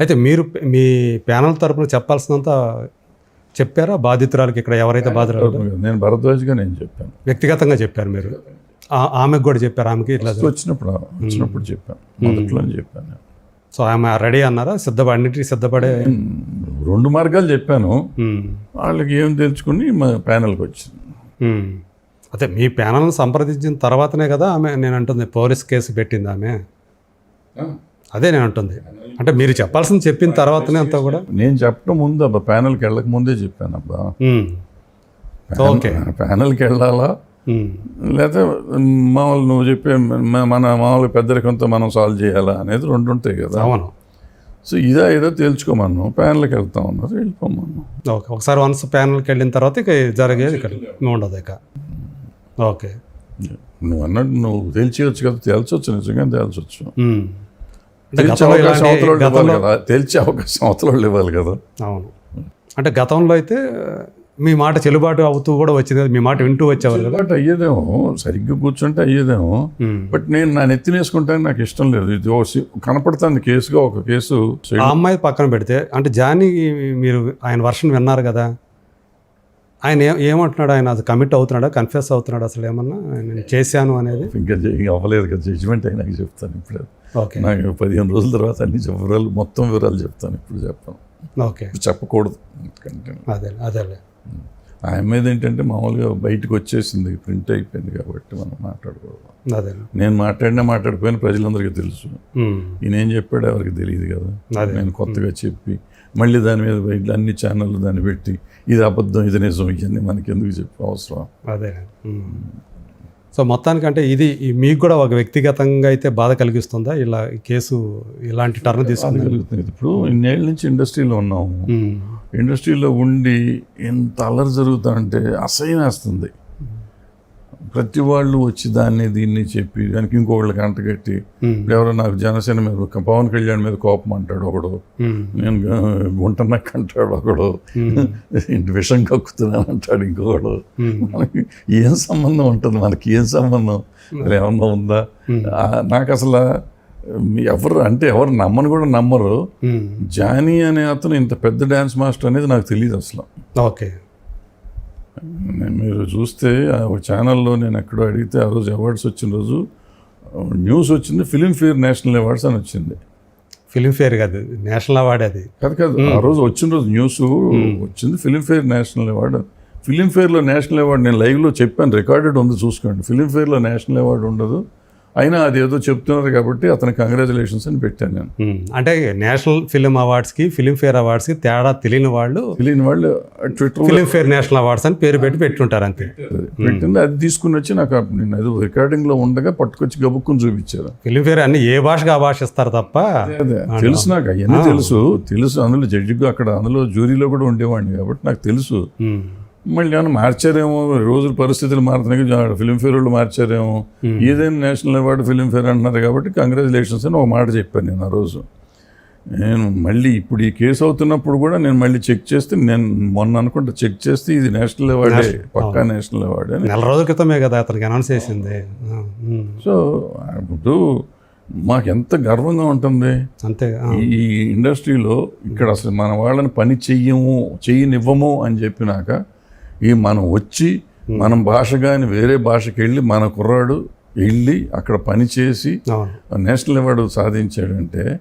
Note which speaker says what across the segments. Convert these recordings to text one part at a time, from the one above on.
Speaker 1: అయితే మీరు మీ ప్యానల్ తరపున చెప్పాల్సినంత చెప్పారా? బాధితురాలకి ఇక్కడ ఎవరైతే బాధితురాలు
Speaker 2: నేను భరద్వాజ్గా నేను చెప్పాను.
Speaker 1: వ్యక్తిగతంగా చెప్పారు మీరు. ఆమెకు కూడా చెప్పారు ఆమెకి ఇట్లా
Speaker 2: వచ్చినప్పుడు వచ్చినప్పుడు చెప్పాను. మొదట్లో చెప్పాను
Speaker 1: సో ఆమె రెడీ అన్నారా? సిద్ధపడి అన్నిటికీ సిద్ధపడే
Speaker 2: రెండు మార్గాలు చెప్పాను. వాళ్ళకి ఏం తెలుసుకుని మా ప్యానల్కి వచ్చింది.
Speaker 1: అదే మీ ప్యానల్ని సంప్రదించిన తర్వాతనే కదా ఆమె నేను అంటుంది పోలీస్ కేసు పెట్టింది ఆమె. అదే నేను అంటుంది. అంటే మీరు చెప్పాల్సింది చెప్పిన తర్వాతనే అంతా కూడా?
Speaker 2: నేను చెప్పడం ముందు అబ్బా ప్యానల్కి వెళ్ళక ముందే చెప్పాను అబ్బా.
Speaker 1: ఓకే.
Speaker 2: ప్యానల్కి వెళ్ళాలా. లేకపోతే మామూలు నువ్వు చెప్పే మన మామూలు పెద్దరికంతో మనం సాల్వ్ చేయాలా అనేది రెండు ఉంటాయి కదా.
Speaker 1: అవును.
Speaker 2: సో ఇదా ఏదో తేల్చుకోమన్నాం ప్యానల్కి వెళ్తాం అన్నారు వెళ్ళిపోమన్నాం
Speaker 1: ఓకే. ఒకసారి వన్స్ ప్యానల్కి వెళ్ళిన తర్వాత ఇక జరిగేది ఇక్కడ. ఉండదు ఇక. ఓకే.
Speaker 2: నువ్వు అన్నట్టు నువ్వు తేల్చేయచ్చు కదా. తేల్చొచ్చు నిజంగా తేల్చొచ్చు తేల్చే
Speaker 1: గతంలో
Speaker 2: అవకాశం అవతల ఇవ్వాలి కదా.
Speaker 1: అవును. అంటే గతంలో అయితే మీ మాట చెల్లుబాటు అవుతూ కూడా వచ్చింది. మీ మాట వింటూ వచ్చేవారు కదా.
Speaker 2: బట్ అయ్యేదేమో సరిగ్గా కూర్చుంటే అయ్యేదేమో. బట్ నేను నా నెత్తినేసుకుంటాను నాకు ఇష్టం లేదు. ఇది కనపడుతుంది కేసుగా ఒక కేసు.
Speaker 1: ఆ అమ్మాయి పక్కన పెడితే అంటే జానీ మీరు ఆయన వర్షన్ విన్నారు కదా ఆయన ఏమంటున్నాడు? ఆయన అది కమిట్ అవుతున్నాడా? కన్ఫ్యూస్ అవుతున్నాడు? అసలు ఏమన్నా నేను చేశాను అనేది?
Speaker 2: ఇంకా అవ్వలేదు కదా. జడ్జిమెంట్ అయినాక చెప్తాను ఇప్పుడు
Speaker 1: ఓకే.
Speaker 2: నాకు పదిహేను రోజుల తర్వాత అన్ని వివరాలు మొత్తం వివరాలు చెప్తాను ఇప్పుడు చెప్పాను.
Speaker 1: ఓకే.
Speaker 2: చెప్పకూడదు. ఎందుకంటే
Speaker 1: అదే అదేలే.
Speaker 2: ఆయన మీద ఏంటంటే మామూలుగా బయటకు వచ్చేసింది. ప్రింట్ అయిపోయింది కాబట్టి మనం మాట్లాడకూడదు
Speaker 1: అదే
Speaker 2: నేను మాట్లాడినా మాట్లాడిపోయిన ప్రజలందరికీ తెలుసు. ఈయన ఏం చెప్పాడు ఎవరికి తెలియదు కదా. నేను కొత్తగా చెప్పి మళ్ళీ దాని మీద బయట అన్ని ఛానళ్ళు దాన్ని పెట్టి ఇది అబద్ధం ఇది నిజం ఇవన్నీ మనకి ఎందుకు చెప్పి అవసరం?
Speaker 1: అదే. సో మొత్తానికంటే ఇది మీకు కూడా ఒక వ్యక్తిగతంగా అయితే బాధ కలిగిస్తుందా? ఇలా కేసు ఇలాంటి టర్న్ తీసుకుంది?
Speaker 2: కలుగుతుంది. ఇప్పుడు ఇన్నేళ్ళ నుంచి ఇండస్ట్రీలో ఉన్నాము. ఇండస్ట్రీలో ఉండి ఎంత అల్లరి జరుగుతా అంటే అసహ్యం వేస్తుంది. ప్రతి వాళ్ళు వచ్చి దాన్ని దీన్ని చెప్పి దానికి ఇంకొకళ్ళకి అంటగట్టి
Speaker 1: ఉమ్.
Speaker 2: ఇప్పుడు ఎవరో నాకు జనసేన మీద పవన్ కళ్యాణ్ మీద కోపం అంటాడు ఒకడు. నేను గుంటనక్క అంటాడు ఒకడు. ఇంటి విషం కక్కుతున్నాను అంటాడు ఇంకొకడు. మనకి ఏం సంబంధం ఉంటుంది? మనకి ఏం సంబంధం? ఏమన్నా ఉందా? నాకు అసలు ఎవరు అంటే ఎవరు నమ్మని కూడా నమ్మరు. జానీ అనే అతను ఇంత పెద్ద డ్యాన్స్ మాస్టర్ అనేది నాకు తెలియదు అసలు.
Speaker 1: ఓకే.
Speaker 2: మీరు చూస్తే ఆ ఒక ఛానల్లో నేను ఎక్కడో అడిగితే ఆ రోజు అవార్డ్స్ వచ్చిన రోజు న్యూస్ వచ్చింది ఫిలింఫేర్ నేషనల్ అవార్డ్స్ అని వచ్చింది.
Speaker 1: ఫిలింఫేర్ కాదు నేషనల్ అవార్డ్ అది.
Speaker 2: కాదు కాదు ఆ రోజు వచ్చిన రోజు న్యూస్ వచ్చింది ఫిలింఫేర్ నేషనల్ అవార్డు ఫిలింఫేర్లో నేషనల్ అవార్డు నేను లైవ్లో చెప్పాను రికార్డెడ్ ఉంది చూసుకోండి. ఫిలింఫేర్లో నేషనల్ అవార్డు ఉండదు. అయినా అది ఏదో చెప్తున్నారు కాబట్టి అతనికి కంగ్రాచులేషన్స్ అని పెట్టాను నేను.
Speaker 1: అంటే నేషనల్ ఫిలిం అవార్డ్స్కి ఫిలింఫేర్ అవార్డ్స్కి తేడా తెలియని వాళ్ళు
Speaker 2: తెలియని వాళ్ళు ట్విట్టర్
Speaker 1: ఫిలింఫేర్ నేషనల్ అవార్డ్స్ అని పేరు పెట్టి పెట్టుంటారు అంతే.
Speaker 2: పెట్టింది అది తీసుకుని వచ్చి నాకు నేను అది రికార్డింగ్లో ఉండగా పట్టుకొచ్చి గబుక్కుని చూపించారు.
Speaker 1: ఫిలింఫేర్ అన్ని ఏ భాషగా ఆ భాష ఇస్తారు తప్ప
Speaker 2: తెలుసు నాకు అవన్నీ తెలుసు. తెలుసు అందులో జడ్జిగా అక్కడ అందులో జ్యూరీలో కూడా ఉండేవాడిని కాబట్టి నాకు తెలుసు. మళ్ళీ ఏమైనా మార్చారేమో? రోజుల పరిస్థితులు మారుతున్నాయి ఫిలింఫేర్ వాళ్ళు మార్చారేమో? ఏదైనా నేషనల్ అవార్డు ఫిలింఫేర్ అంటున్నారు కాబట్టి కంగ్రాచులేషన్స్ అని ఒక మాట చెప్పాను నేను ఆ రోజు. నేను మళ్ళీ ఇప్పుడు ఈ కేసు అవుతున్నప్పుడు కూడా నేను మళ్ళీ చెక్ చేస్తే నేను మొన్న అనుకుంటా చెక్ చేస్తే ఇది నేషనల్ అవార్డే పక్కా నేషనల్ అవార్డే
Speaker 1: నెల రోజుల క్రితమే కదా అతనికి అనౌన్స్ చేసింది.
Speaker 2: సో ఇప్పుడు మాకు ఎంత గర్వంగా ఉంటుంది.
Speaker 1: అంతే
Speaker 2: ఈ ఇండస్ట్రీలో ఇక్కడ అసలు మన వాళ్ళని పని చెయ్యము చెయ్యనివ్వము అని చెప్పినాక ఈ మనం వచ్చి మనం భాష కానీ వేరే భాషకి వెళ్ళి మన కుర్రాడు వెళ్ళి అక్కడ పని చేసి
Speaker 1: అవును.
Speaker 2: నేషనల్ అవార్డు సాధించాడంటే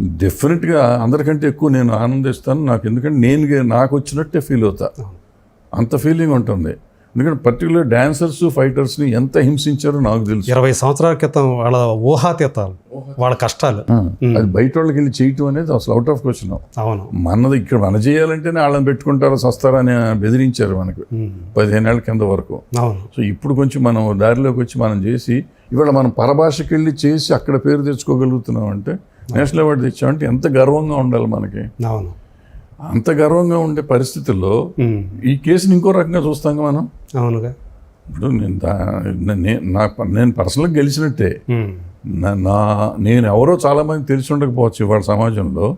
Speaker 2: డెఫినెట్గా అందరికంటే ఎక్కువ నేను ఆనందిస్తాను. నాకు ఎందుకంటే నేను నాకు వచ్చినట్టే ఫీల్ అవుతా. అంత ఫీలింగ్ ఉంటుంది. ఎందుకంటే పర్టికులర్ డాన్సర్స్ ఫైటర్స్ని ఎంత హింసించారో నాకు తెలుసు.
Speaker 1: ఇరవై సంవత్సరాల క్రితం వాళ్ళ ఊహాతీతాలు వాళ్ళ కష్టాలు.
Speaker 2: అది బయట వాళ్ళకి వెళ్ళి చేయటం అనేది అసలు అవుట్ ఆఫ్ క్వశ్చన్
Speaker 1: అవును.
Speaker 2: మనది ఇక్కడ మన చేయాలంటేనే వాళ్ళని పెట్టుకుంటారు సస్తారని బెదిరించారు మనకు. పదిహేనేళ్ళ కింద వరకు. సో ఇప్పుడు కొంచెం మనం దారిలోకి వచ్చి మనం చేసి ఇవాళ మనం పరభాషకి వెళ్ళి చేసి అక్కడ పేరు తెచ్చుకోగలుగుతున్నాం అంటే నేషనల్ అవార్డు తెచ్చామంటే ఎంత గర్వంగా ఉండాలి మనకి.
Speaker 1: అవును.
Speaker 2: అంత గర్వంగా ఉండే పరిస్థితుల్లో. ఈ కేసుని ఇంకో రకంగా చూస్తాం మనం?
Speaker 1: అవునుగా.
Speaker 2: ఇప్పుడు నేను నే- నేను పర్సనల్గా గెలిచినట్టే. నా నేను ఎవరో చాలా మంది తెలిసి ఉండకపోవచ్చు ఇవాళ సమాజంలో.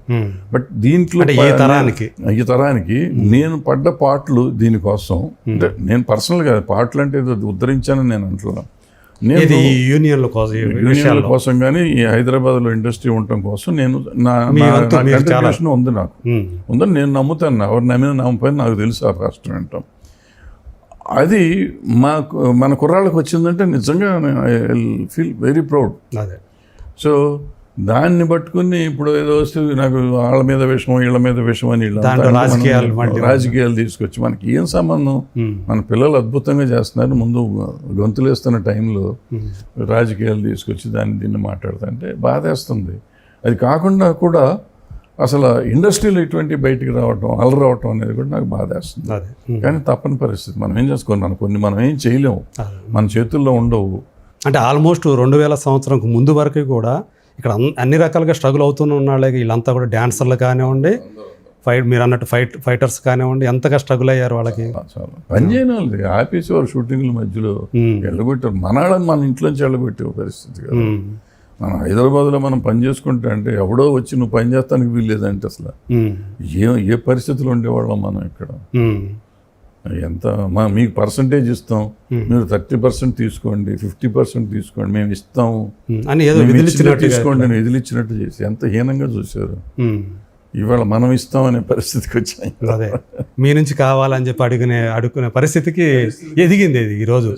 Speaker 2: బట్ దీంట్లో
Speaker 1: ఈ తరానికి.
Speaker 2: ఈ తరానికి నేను పడ్డ పాటలు దీనికోసం. అంటే నేను పర్సనల్గా పాటలు అంటే ఏదో ఉద్ధరించానని నేను అంటున్నాను. నేను
Speaker 1: యూనియన్ల కోసం
Speaker 2: యూనియన్ల కోసం కానీ ఈ హైదరాబాద్లో ఇండస్ట్రీ ఉండటం కోసం నేను నా ఉంది నాకు. ఉందని నేను నమ్ముతాను. ఎవరు నమ్మిన నమ్మపోయిన నాకు తెలుసు ఆ రాష్ట్రం ఏంటో. అది మాకు మన కుర్రాళ్ళకి వచ్చిందంటే నిజంగా ఫీల్ వెరీ ప్రౌడ్
Speaker 1: అదే.
Speaker 2: సో దాన్ని పట్టుకుని ఇప్పుడు ఏదో వస్తే నాకు వాళ్ళ మీద విషయం వీళ్ళ మీద విషయం అని
Speaker 1: రాజకీయాలు
Speaker 2: రాజకీయాలు తీసుకొచ్చి మనకి ఏం సంబంధం మన పిల్లలు అద్భుతంగా చేస్తున్నారు. ముందు గొంతులేస్తున్న టైంలో రాజకీయాలు తీసుకొచ్చి దాన్ని దీన్ని మాట్లాడుతుంటే బాధేస్తుంది. అది కాకుండా కూడా అసలు ఇండస్ట్రీలో ఇటువంటి బయటికి రావటం అలరి రావటం అనేది కూడా నాకు బాధేస్తుంది. కానీ తప్పని పరిస్థితి. మనం ఏం చేసుకోవాలి? కొన్ని మనం ఏం చేయలేము. మన చేతుల్లో ఉండవు.
Speaker 1: అంటే ఆల్మోస్ట్ రెండు వేల సంవత్సరంకు ముందు వరకు కూడా ఇక్కడ అన్- అన్ని రకాలుగా స్ట్రగుల్ అవుతూనే ఉన్నాళ్ళే. వీళ్ళంతా కూడా డాన్సర్లు కానివ్వండి ఫైట్ మీరు అన్నట్టు ఫైట్ ఫైటర్స్ కానివ్వండి ఎంతగా స్ట్రగుల్ అయ్యారు వాళ్ళకి?
Speaker 2: చాలా పని చేయని వాళ్ళు ఆపేసేవారు షూటింగ్ల మధ్యలో వెళ్ళగొట్టారు. మనాళ్ళని మన ఇంట్లోంచి వెళ్ళగొట్టే పరిస్థితి కదా. మనం హైదరాబాద్లో మనం పని చేసుకుంటే అంటే ఎవడో వచ్చి నువ్వు పని చేస్తానికి వీల్లేదంటే అసలు ఏ ఏ పరిస్థితులు ఉండేవాళ్ళం మనం ఇక్కడ? ఎంత? మా మీకు పర్సంటేజ్ ఇస్తాం. మీరు థర్టీ పర్సెంట్ తీసుకోండి ఫిఫ్టీ పర్సెంట్ తీసుకోండి మేము ఇస్తాం.
Speaker 1: అని ఏదో
Speaker 2: తీసుకోండి అని విధులిచ్చినట్టు చేసి ఎంత హీనంగా చూశారు. ఇవాళ మనం ఇస్తాం అనే పరిస్థితికి వచ్చాయి.
Speaker 1: అదే. మీ నుంచి కావాలని చెప్పి అడుగునే అడుగునే పరిస్థితికి ఎదిగింది ఇది ఈరోజు.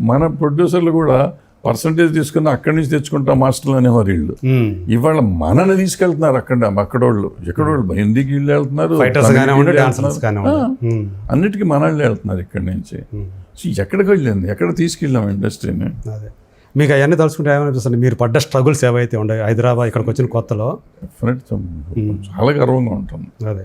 Speaker 2: మన ప్రొడ్యూసర్లు కూడా పర్సంటేజ్ తీసుకుని అక్కడి నుంచి తెచ్చుకుంటాం మాస్టర్లు అనేవారు వీళ్ళు. ఇవాళ మనని తీసుకెళ్తున్నారు అక్కడ అక్కడోళ్ళు. ఎక్కడోళ్ళు? హిందీకి వీళ్ళు వెళ్తున్నారు అన్నిటికీ మనల్ని వెళ్తున్నారు ఇక్కడి నుంచి. సో ఎక్కడికి వెళ్ళింది? ఎక్కడ తీసుకెళ్ళాం ఇండస్ట్రీని?
Speaker 1: మీకు అవన్నీ తలుచుకుంటే ఏమనిపిస్తుంది? మీరు పడ్డ స్ట్రగుల్స్ ఏవైతే ఉన్నాయి హైదరాబాద్ ఇక్కడికి వచ్చిన కొత్తలో?
Speaker 2: చాలా గర్వంగా ఉంటుంది.
Speaker 1: అదే.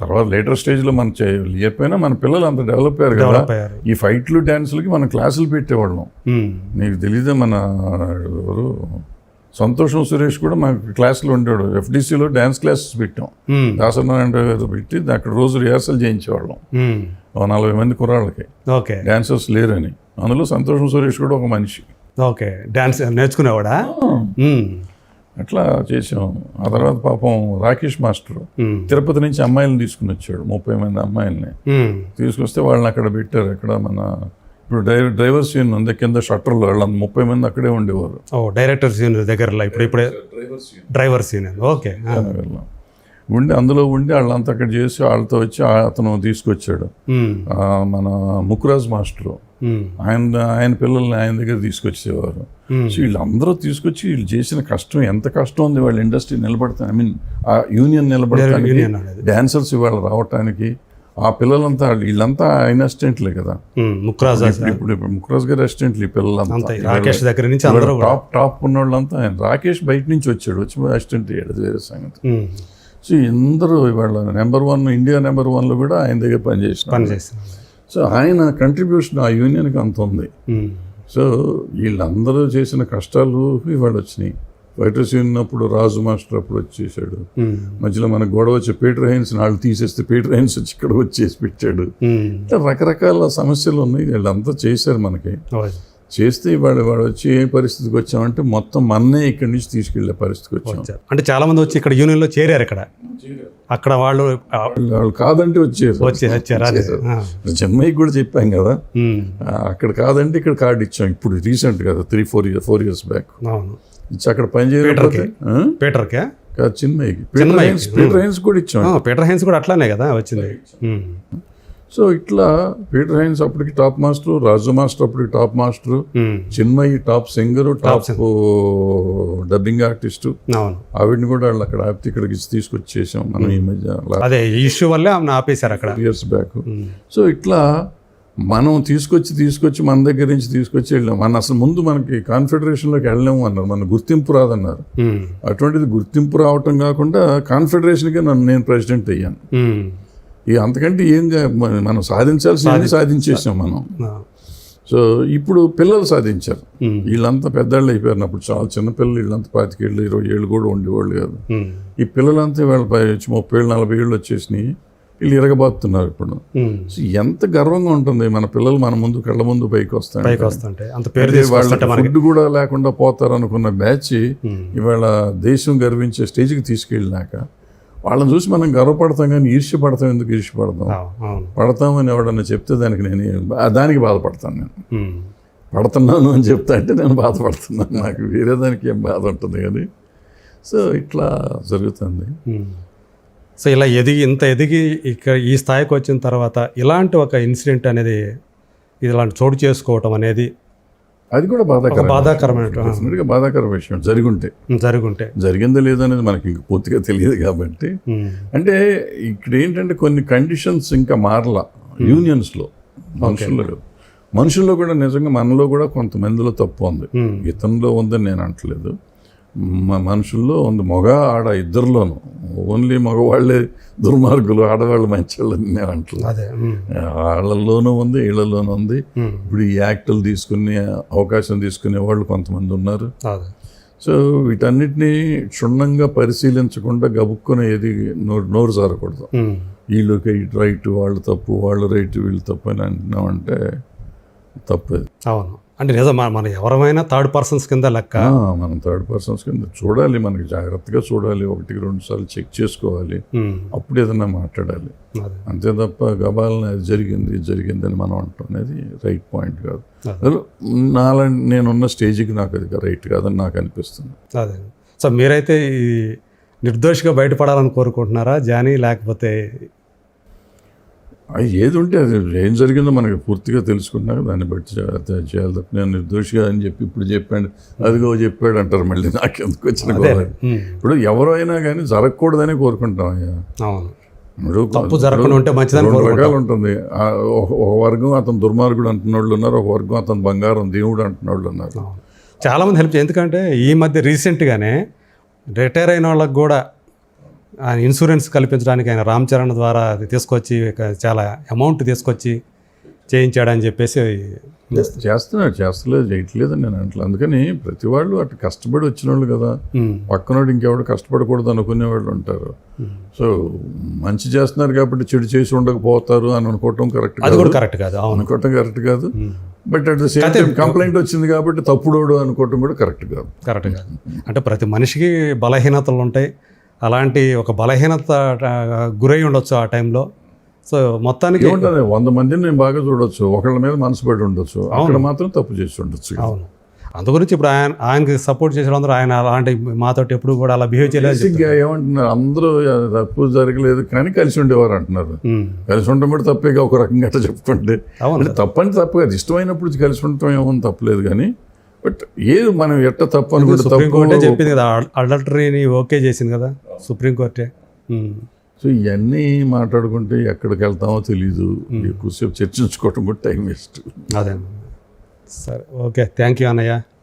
Speaker 2: తర్వాత లేటర్ స్టేజ్లో మనం చేయకపోయినా మన పిల్లలు అంత డెవలప్ అయ్యారు కదా. ఈ ఫైట్లు డ్యాన్సులకి మనం క్లాసులు పెట్టేవాళ్ళం.
Speaker 1: ఉమ్,
Speaker 2: నీకు తెలీదే మన ఎవరు? సంతోషం సురేష్ కూడా మా క్లాస్లో ఉండేవాడు. ఎఫ్డీసీలో డ్యాన్స్ క్లాసెస్ పెట్టాం.
Speaker 1: ఉమ్,
Speaker 2: దాసనారాయణ గారు పెట్టి అక్కడ రోజు రిహార్సల్ చేయించేవాళ్ళం. ఓ నలభై మంది కుర్రాళ్ళకి.
Speaker 1: ఓకే.
Speaker 2: డాన్సర్స్ లేరని. అందులో సంతోషం సురేష్ కూడా ఒక మనిషి.
Speaker 1: ఓకే. డాన్స్ నేర్చుకునేవాడా?
Speaker 2: అట్లా చేసాం. ఆ తర్వాత పాపం రాకేష్ మాస్టర్ తిరుపతి నుంచి అమ్మాయిలను తీసుకుని వచ్చాడు ముప్పై మంది అమ్మాయిల్ని. తీసుకొస్తే వాళ్ళని అక్కడ పెట్టారు అక్కడ మన ఇప్పుడు డ్రైవర్ డ్రైవర్స్ యూనియన్ ఉంది కింద షట్టర్లో వాళ్ళంత ముప్పై మంది అక్కడే ఉండేవారు.
Speaker 1: ఓ డైరెక్టర్స్ యూనియన్ దగ్గరలో ఇప్పుడు ఇప్పుడే డ్రైవర్స్ యూనియన్ ఓకే
Speaker 2: వెళ్ళాం. ఉండి అందులో ఉండి వాళ్ళంతా అక్కడ చేసి వాళ్ళతో వచ్చి అతను తీసుకొచ్చాడు. మన ముకురాజ్ మాస్టరు. ఆయన ఆయన పిల్లల్ని ఆయన దగ్గర తీసుకొచ్చేవారు. సో వీళ్ళందరూ తీసుకొచ్చి వీళ్ళు చేసిన కష్టం ఎంత కష్టం ఉంది వాళ్ళ ఇండస్ట్రీ నిలబడతా ఐ మీన్ ఆ యూనియన్ నిలబడటానికి
Speaker 1: అనేది.
Speaker 2: డాన్సర్స్ ఇవాళ రావటానికి ఆ పిల్లలంతా వీళ్ళంతా ఆయన అసిస్టెంట్లే కదా.
Speaker 1: ఉమ్, ముక్రాజ్
Speaker 2: ఇప్పుడు ముఖరాజ్ గారి అసిస్టెంట్లు ఈ పిల్లలంతా.
Speaker 1: రాకేష్ దగ్గర నుంచి అందరూ
Speaker 2: టాప్ టాప్ ఉన్న వాళ్ళంతా ఆయన. రాకేష్ బయట నుంచి వచ్చాడు వచ్చి అసిస్టెంట్ అయ్యాడు వేరే సంగతి. సో అందరూ ఇవాళ నెంబర్ వన్ ఇండియా నెంబర్ వన్లో కూడా ఆయన దగ్గర పనిచేసిన
Speaker 1: పని చేస్తున్నాను
Speaker 2: సో ఆయన కంట్రిబ్యూషన్ ఆ యూనియన్కి అంత ఉంది.
Speaker 1: ఉమ్,
Speaker 2: సో వీళ్ళందరూ చేసిన కష్టాలు ఇవాళ వచ్చినాయి. ఫైటర్స్ ఉన్నప్పుడు రాజు మాస్టర్ అప్పుడు వచ్చేసాడు.
Speaker 1: ఉమ్,
Speaker 2: మధ్యలో మనకు గొడవ వచ్చి పీటర్ హైన్స్ వాళ్ళు తీసేస్తే పీటర్ హైన్స్ వచ్చి ఇక్కడ వచ్చేసి పెట్టాడు. ఇట్లా రకరకాల సమస్యలు ఉన్నాయి. వీళ్ళంతా చేశారు మనకి. చేస్తే ఇవాళ వాడు వచ్చి ఏ పరిస్థితికి వచ్చామంటే మొత్తం మన్నే ఇక్కడి నుంచి తీసుకెళ్ళే పరిస్థితికి వచ్చాం.
Speaker 1: అంటే చాలా మంది వచ్చి ఇక్కడ యూనియన్లో చేరారు ఇక్కడ. అక్కడ వాళ్ళు
Speaker 2: వాళ్ళు- కాదంటే వచ్చారు
Speaker 1: వచ్చి వచ్చారు
Speaker 2: చెన్నైకి కూడా చెప్పాం కదా. అక్కడ కాదంటే ఇక్కడ కార్డు ఇచ్చాం. ఇప్పుడు రీసెంట్ కదా three four year four years back ఇచ్చి అక్కడ పని చేయకపోతే ఆ?
Speaker 1: పీటర్కే
Speaker 2: కాదు చిన్మయ్యకి. పీటర్. హైన్స్ పీటర్ హైన్స్ కూడా ఇచ్చాం.
Speaker 1: పీటర్ హైన్స్ కూడా అట్లానే కదా వచ్చింది.
Speaker 2: సో ఇట్లా పీటర్ హైన్స్ అప్పటికి టాప్ మాస్టర్ రాజు మాస్టర్ అప్పటికి top master
Speaker 1: um,
Speaker 2: Chinmayi top singer top dubbing artist. ఆవిడని కూడా వాళ్ళు అక్కడ ఆపితే ఇక్కడికి తీసుకొచ్చేసాం మనం ఈ మధ్య.
Speaker 1: అదే ఇష్యూ వల్లే ఆపేశారు అక్కడ.
Speaker 2: ఇయర్స్ బ్యాక్ సో ఇట్లా మనం తీసుకొచ్చి తీసుకొచ్చి మన దగ్గర నుంచి తీసుకొచ్చి వెళ్ళాం. మన అసలు ముందు మనకి కాన్ఫెడరేషన్లోకి వెళ్ళలేము అన్నారు. మన గుర్తింపు రాదన్నారు. అటువంటిది గుర్తింపు రావటం కాకుండా కాన్ఫెడరేషన్కి నన్ను నేను ప్రెసిడెంట్ అయ్యాను. ఇక అంతకంటే ఏం మన- సాధించాల్సింది సాధించేసాం మనం. సో ఇప్పుడు పిల్లలు సాధించారు. వీళ్ళంతా పెద్దవాళ్ళు అయిపోయారు. అప్పుడు చాలా చిన్న పిల్లలు వీళ్ళంతా పాతికేళ్ళు ఇరవై ఏళ్ళు కూడా ఉండేవాళ్ళు కాదు. ఈ పిల్లలంతా వీళ్ళ ముప్పై ఏళ్ళు నలభై ఏళ్ళు వచ్చేసినాయి. వీళ్ళు ఇరగబాతున్నారు ఇప్పుడు. సో ఎంత గర్వంగా ఉంటుంది మన పిల్లలు మన ముందు కళ్ళ ముందు పైకి వస్తాయి వాళ్ళ ఫుడ్ కూడా లేకుండా పోతారు అనుకున్న బ్యాచ్ ఇవాళ దేశం గర్వించే స్టేజ్కి తీసుకెళ్ళినాక వాళ్ళని చూసి మనం గర్వపడతాం కానీ ఈర్ష్యపడతాం ఎందుకు ఈర్ష్యపడతాం? పడతామని ఎవడన్నా చెప్తే దానికి నేను దానికి బాధపడతాను నేను. పడుతున్నాను అని చెప్తా అంటే నేను బాధపడుతున్నాను నాకు. వేరే దానికి ఏం బాధ ఉంటుంది కానీ. సో ఇట్లా జరుగుతుంది.
Speaker 1: సో ఇలా ఎదిగి ఇంత ఎదిగి ఇక్కడ ఈ స్థాయికి వచ్చిన తర్వాత ఇలాంటి ఒక ఇన్సిడెంట్ అనేది ఇలాంటి చోటు చేసుకోవటం అనేది
Speaker 2: అది కూడా బాధాకరం
Speaker 1: బాధాకరమైన
Speaker 2: బాధాకర విషయం. జరిగుంటే.
Speaker 1: జరుగుంటే.
Speaker 2: జరిగిందో లేదో అనేది మనకి ఇంక పూర్తిగా తెలియదు కాబట్టి. అంటే ఇక్కడ ఏంటంటే కొన్ని కండిషన్స్ ఇంకా మారలా. యూనియన్స్లో మనుషుల్లో మనుషుల్లో కూడా నిజంగా మనలో కూడా కొంతమందిలో తప్పు ఉంది. ఇతనిలో ఉందని నేను అంటలేదు. మనుషుల్లో ఉంది. మగ ఆడ ఇద్దరిలోనూ. ఓన్లీ మగవాళ్ళే దుర్మార్గులు ఆడవాళ్ళు మంచివాళ్ళు అని
Speaker 1: అదే ఉమ్,
Speaker 2: వాళ్ళలోనూ ఉంది వీళ్ళలోనూ ఉంది. ఇప్పుడు ఈ యాక్టులు తీసుకునే అవకాశం తీసుకునే వాళ్ళు కొంతమంది ఉన్నారు. సో వీటన్నిటినీ క్షుణ్ణంగా పరిశీలించకుండా గబుక్కున ఏది నోరు నోరు జారకూడదు.
Speaker 1: ఉమ్,
Speaker 2: వీళ్ళకి రైట్ వాళ్ళు తప్పు వాళ్ళు రైట్ వీళ్ళు తప్పు అని అంటున్నామంటే తప్పేది.
Speaker 1: అవును. అంటే నిజం మన- మన ఎవరమైనా థర్డ్ పర్సన్స్ కింద లెక్క.
Speaker 2: మనం థర్డ్ పర్సన్స్ కింద చూడాలి మనకి జాగ్రత్తగా చూడాలి ఒకటికి రెండు సార్లు చెక్ చేసుకోవాలి అప్పుడు ఏదైనా మాట్లాడాలి. అంతే తప్ప గబాలని అది జరిగింది జరిగింది అని మనం అంటాం అనేది రైట్ పాయింట్ కాదు. నాలా నేనున్న స్టేజ్కి నాకు అది రైట్ కాదని నాకు అనిపిస్తుంది.
Speaker 1: అదే. సో మీరైతే ఈ నిర్దోషిగా బయటపడాలని కోరుకుంటున్నారా జానీ లేకపోతే
Speaker 2: అది ఏది ఉంటే అది ఏం జరిగిందో మనకి పూర్తిగా తెలుసుకున్నాక దాన్ని బట్టి చేయాలి తప్ప నేను నిర్దోషిగా అని చెప్పి ఇప్పుడు చెప్పాడు అదిగో చెప్పాడు అంటారు మళ్ళీ నాకెందుకు వచ్చిన ఇప్పుడు ఎవరు అయినా కానీ జరగకూడదని కోరుకుంటాం అయ్యా.
Speaker 1: తప్పు జరగకుండా ఉంటే మంచిదని
Speaker 2: రకాలు ఉంటుంది. ఒక వర్గం అతను దుర్మార్గుడు అంటున్న వాళ్ళు ఉన్నారు ఒక వర్గం అతను బంగారం దేవుడు అంటున్న వాళ్ళు ఉన్నారు.
Speaker 1: చాలామంది హెల్ప్ ఎందుకంటే ఈ మధ్య రీసెంట్గానే రిటైర్ అయిన వాళ్ళకి కూడా ఆయన ఇన్సూరెన్స్ కల్పించడానికి ఆయన రామ్ చరణ్ ద్వారా అది తీసుకొచ్చి చాలా అమౌంట్ తీసుకొచ్చి చేయించాడని చెప్పేసి
Speaker 2: చేస్తున్నాడు చేస్తలేదు చేయట్లేదు నేను అంటలేదు అందుకని ప్రతి వాళ్ళు అటు కష్టపడి వచ్చిన వాళ్ళు కదా పక్కనోడు ఇంకెవడు కష్టపడకూడదు అనుకునే వాళ్ళు ఉంటారు. సో మంచి చేస్తున్నారు కాబట్టి చెడు చేసి ఉండకపోతారు అని అనుకోవటం కరెక్ట్
Speaker 1: అది కూడా కరెక్ట్ కాదు
Speaker 2: అనుకోవటం కరెక్ట్ కాదు. But at the same time complaint వచ్చింది కాబట్టి తప్పుడోడు అనుకోవటం కూడా కరెక్ట్ కాదు.
Speaker 1: కరెక్ట్ కాదు. అంటే ప్రతి మనిషికి బలహీనతలు ఉంటాయి. అలాంటి ఒక బలహీనత గురై ఉండొచ్చు ఆ టైంలో. సో మొత్తానికి
Speaker 2: ఏముంటుంది? వంద మందిని నేను బాగా చూడొచ్చు. ఒకళ్ళ మీద మనసు పడి ఉండొచ్చు. అక్కడ మాత్రం తప్పు చేసి ఉండొచ్చు
Speaker 1: అవును. అందు గురించి ఇప్పుడు ఆయన ఆయనకి సపోర్ట్ చేసిన అందరూ ఆయన అలాంటి మాతోటి ఎప్పుడు కూడా అలా బిహేవ్ చేయలేదు
Speaker 2: ఏమంటున్నారు? అందరూ తప్పు జరగలేదు కానీ కలిసి ఉండేవారు అంటున్నారు. కలిసి ఉండడం కూడా తప్పేగా ఒక రకంగా చెప్పుకుంటే.
Speaker 1: అవును.
Speaker 2: తప్పని తప్పు కాదు. ఇష్టమైనప్పుడు కలిసి ఉండటం ఏమో తప్పలేదు కానీ బట్ ఏది మనం ఎట్ట తప్పు అనుకుంటే
Speaker 1: సుప్రీంకోర్టే చెప్పింది కదా అడల్టరీని ఓకే చేసింది కదా సుప్రీంకోర్టే
Speaker 2: సో ఇవన్నీ మాట్లాడుకుంటే ఎక్కడికి వెళ్తామో తెలీదు. ఎక్కువసేపు చర్చించుకోవటం కూడా టైం వేస్ట్.
Speaker 1: అదే. సరే ఓకే. థ్యాంక్ యూ అన్నయ్య.